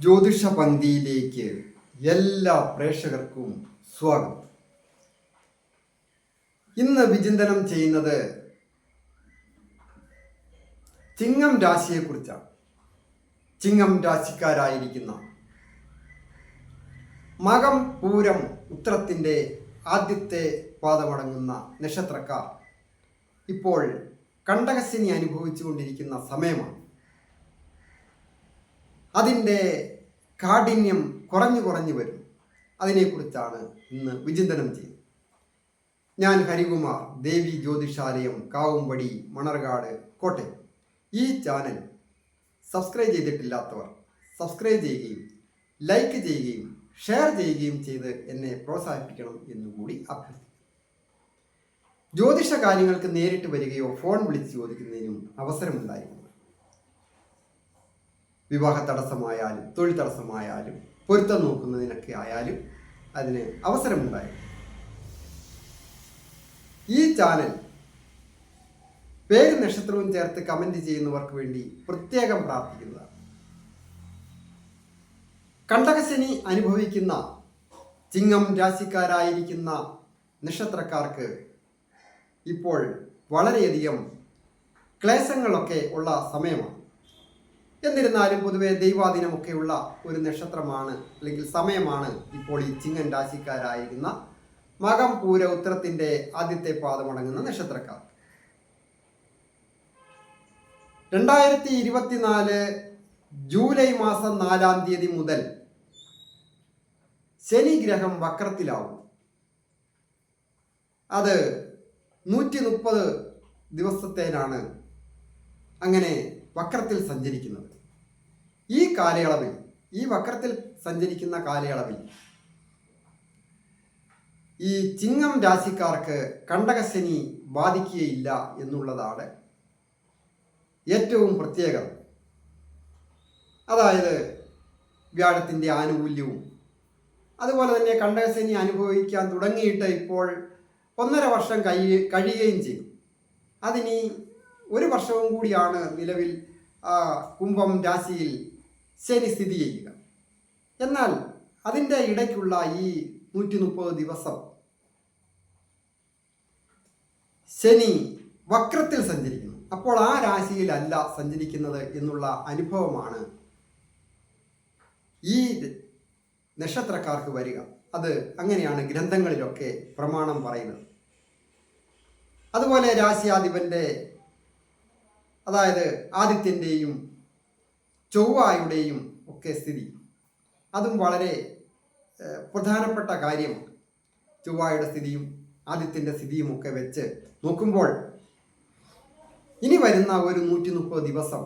ജ്യോതിഷ പന്തിയിലേക്ക് എല്ലാ പ്രേക്ഷകർക്കും സ്വാഗതം. ഇന്ന് വിചിന്തനം ചെയ്യുന്നത് ചിങ്ങം രാശിയെക്കുറിച്ചാണ്. ചിങ്ങം രാശിക്കാരായിരിക്കുന്ന മകം പൂരം ഉത്രത്തിന്റെ ആദ്യത്തെ പാദമടങ്ങുന്ന നക്ഷത്രക്കാർ ഇപ്പോൾ കണ്ടകശനി അനുഭവിച്ചുകൊണ്ടിരിക്കുന്ന സമയമാണ്. അതിന്റെ കാഠിന്യം കുറഞ്ഞു കുറഞ്ഞു വരും. അതിനെക്കുറിച്ചാണ് ഇന്ന് വിചിന്തനം ചെയ്യുന്നത്. ഞാൻ ഹരികുമാർ ദേവി ജ്യോതിഷാലയം കാവുംപടി മണർകാട് കോട്ടയം. ഈ ചാനൽ സബ്സ്ക്രൈബ് ചെയ്തിട്ടില്ലാത്തവർ സബ്സ്ക്രൈബ് ചെയ്യുകയും ലൈക്ക് ചെയ്യുകയും ഷെയർ ചെയ്യുകയും ചെയ്ത് എന്നെ പ്രോത്സാഹിപ്പിക്കണം എന്നുകൂടി അഭ്യർത്ഥിക്കുന്നു. ജ്യോതിഷ കാര്യങ്ങൾക്ക് നേരിട്ട് വരികയോ ഫോൺ വിളിച്ച് ചോദിക്കുന്നതിനും അവസരമുണ്ടായിരുന്നു വിവാഹ തടസ്സമായാലും തൊഴിൽ തടസ്സമായാലും പൊരുത്തം നോക്കുന്നതിനൊക്കെ ആയാലും അതിന് അവസരമുണ്ടായി. ഈ ചാനൽ പേര് നക്ഷത്രവും ചേർത്ത് കമന്റ് ചെയ്യുന്നവർക്ക് വേണ്ടി പ്രത്യേകം പ്രാർത്ഥിക്കുന്നതാണ്. കണ്ടകശനി അനുഭവിക്കുന്ന ചിങ്ങം രാശിക്കാരായിരിക്കുന്ന നക്ഷത്രക്കാർക്ക് ഇപ്പോൾ വളരെയധികം ക്ലേശങ്ങളൊക്കെ ഉള്ള സമയമാണ്. എന്നിരുന്നാലും പൊതുവെ ദൈവാധീനമൊക്കെയുള്ള ഒരു നക്ഷത്രമാണ് അല്ലെങ്കിൽ സമയമാണ് ഇപ്പോൾ ഈ ചിങ്ങൻ രാശിക്കാരായിരുന്ന മകം പൂര ഉത്തരത്തിന്റെ ആദ്യത്തെ പാദമടങ്ങുന്ന നക്ഷത്രക്കാർ. രണ്ടായിരത്തി ഇരുപത്തിനാല് ജൂലൈ മാസം നാലാം തീയതി മുതൽ ശനി ഗ്രഹം വക്രത്തിലാവും. അത് നൂറ്റി മുപ്പത് ദിവസത്തേനാണ് അങ്ങനെ വക്രത്തിൽ സഞ്ചരിക്കുന്നത്. കാലയളവിൽ ഈ വക്രത്തിൽ സഞ്ചരിക്കുന്ന കാലയളവിൽ ഈ ചിങ്ങം രാശിക്കാർക്ക് കണ്ടകശനി ബാധിക്കുകയില്ല എന്നുള്ളതാണ് ഏറ്റവും പ്രത്യേകത അതായത് വ്യാഴത്തിന്റെ ആനുകൂല്യവും അതുപോലെ തന്നെ കണ്ടകശനി അനുഭവിക്കാൻ തുടങ്ങിയിട്ട് ഇപ്പോൾ ഒന്നര വർഷം കഴിയ കഴിയുകയും ചെയ്തു. അതിനി ഒരു വർഷവും കൂടിയാണ് നിലവിൽ കുംഭം രാശിയിൽ ശനി സ്ഥിതി ചെയ്യുക. എന്നാൽ അതിന്റെ ഇടയ്ക്കുള്ള ഈ നൂറ്റി മുപ്പത് ദിവസം ശനി വക്രത്തിൽ സഞ്ചരിക്കുന്നു. അപ്പോൾ ആ രാശിയിലല്ല സഞ്ചരിക്കുന്നത് എന്നുള്ള അനുഭവമാണ് ഈ നക്ഷത്രക്കാർക്ക് വരിക. അത് അങ്ങനെയാണ് ഗ്രന്ഥങ്ങളിലൊക്കെ പ്രമാണം പറയുന്നത്. അതുപോലെ രാശിയാധിപന്റെ അതായത് ആദിത്യന്റെയും ചൊവ്വായുടെയും ഒക്കെ സ്ഥിതി. അതും വളരെ പ്രധാനപ്പെട്ട കാര്യമാണ് ചൊവ്വായുടെ സ്ഥിതിയും ആദിത്യന്റെ സ്ഥിതിയും ഒക്കെ വെച്ച് നോക്കുമ്പോൾ ഇനി വരുന്ന ഒരു നൂറ്റി മുപ്പത് ദിവസം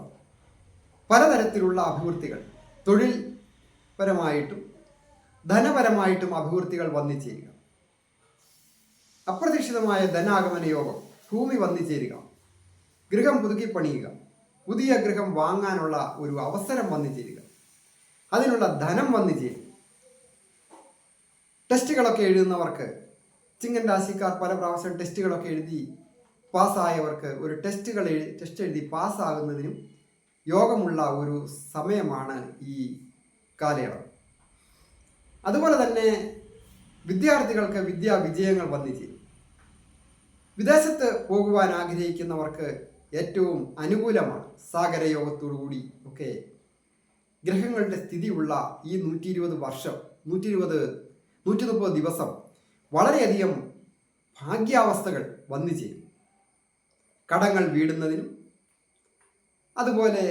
പലതരത്തിലുള്ള അഭിവൃദ്ധികൾ തൊഴിൽപരമായിട്ടും ധനപരമായിട്ടും അഭിവൃദ്ധികൾ വന്നു ചേരുക അപ്രതീക്ഷിതമായ ധനാഗമന യോഗം ഭൂമി വന്നു ചേരുക ഗൃഹം പുതുക്കി പണിയുക പുതിയ ഗൃഹം വാങ്ങാനുള്ള ഒരു അവസരം വന്നു ചേരുക. അതിനുള്ള ധനം വന്നു ചേരും. ടെസ്റ്റുകളൊക്കെ എഴുതുന്നവർക്ക് ചിങ്ങൻ രാശിക്കാർ പല പ്രാവശ്യം ടെസ്റ്റുകളൊക്കെ എഴുതി പാസ്സായവർക്ക് ഒരു ടെസ്റ്റുകൾ എഴുതി ടെസ്റ്റ് എഴുതി പാസ്സാകുന്നതിനും യോഗമുള്ള ഒരു സമയമാണ് ഈ കാലയളവ്. അതുപോലെ തന്നെ വിദ്യാർത്ഥികൾക്ക് വിദ്യാ വിജയങ്ങൾ ചേരും. വിദേശത്ത് പോകുവാൻ ആഗ്രഹിക്കുന്നവർക്ക് ഏറ്റവും അനുകൂലമാണ് സാഗരയോഗത്തോടുകൂടി ഒക്കെ. ഗ്രഹങ്ങളുടെ സ്ഥിതിയുള്ള ഈ നൂറ്റി ഇരുപത് വർഷം നൂറ്റി ഇരുപത് നൂറ്റി മുപ്പത് ദിവസം വളരെയധികം ഭാഗ്യാവസ്ഥകൾ വന്നു ചേരും. കടങ്ങൾ വീടുന്നതിനും അതുപോലെ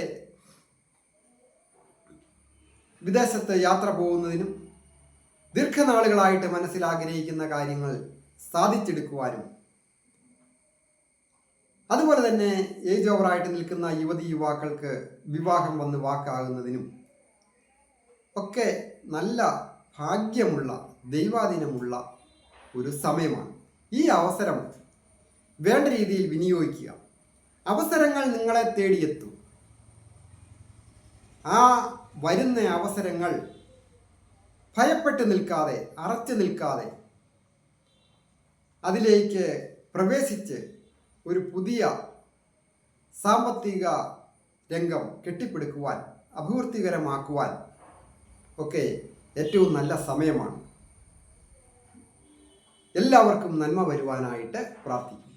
വിദേശത്ത് യാത്ര പോകുന്നതിനും ദീർഘനാളുകളായിട്ട് മനസ്സിൽ ആഗ്രഹിക്കുന്ന കാര്യങ്ങൾ സാധിച്ചെടുക്കുവാനും അതുപോലെ തന്നെ ഏജ് ഓവറായിട്ട് നിൽക്കുന്ന യുവതി യുവാക്കൾക്ക് വിവാഹം വന്ന് വാക്കാകുന്നതിനും ഒക്കെ നല്ല ഭാഗ്യമുള്ള ദൈവാധീനമുള്ള ഒരു സമയമാണ്. ഈ അവസരം വേണ്ട രീതിയിൽ വിനിയോഗിക്കുക. അവസരങ്ങൾ നിങ്ങളെ തേടിയെത്തും. ആ വരുന്ന അവസരങ്ങൾ ഭയപ്പെട്ട് നിൽക്കാതെ അറച്ചു നിൽക്കാതെ അതിലേക്ക് പ്രവേശിച്ച് ഒരു പുതിയ സാമ്പത്തിക രംഗം കെട്ടിപ്പടുക്കുവാൻ അഭിവൃദ്ധികരമാക്കുവാൻ ഒക്കെ ഏറ്റവും നല്ല സമയമാണ്. എല്ലാവർക്കും നന്മ വരുവാനായിട്ട് പ്രാർത്ഥിക്കും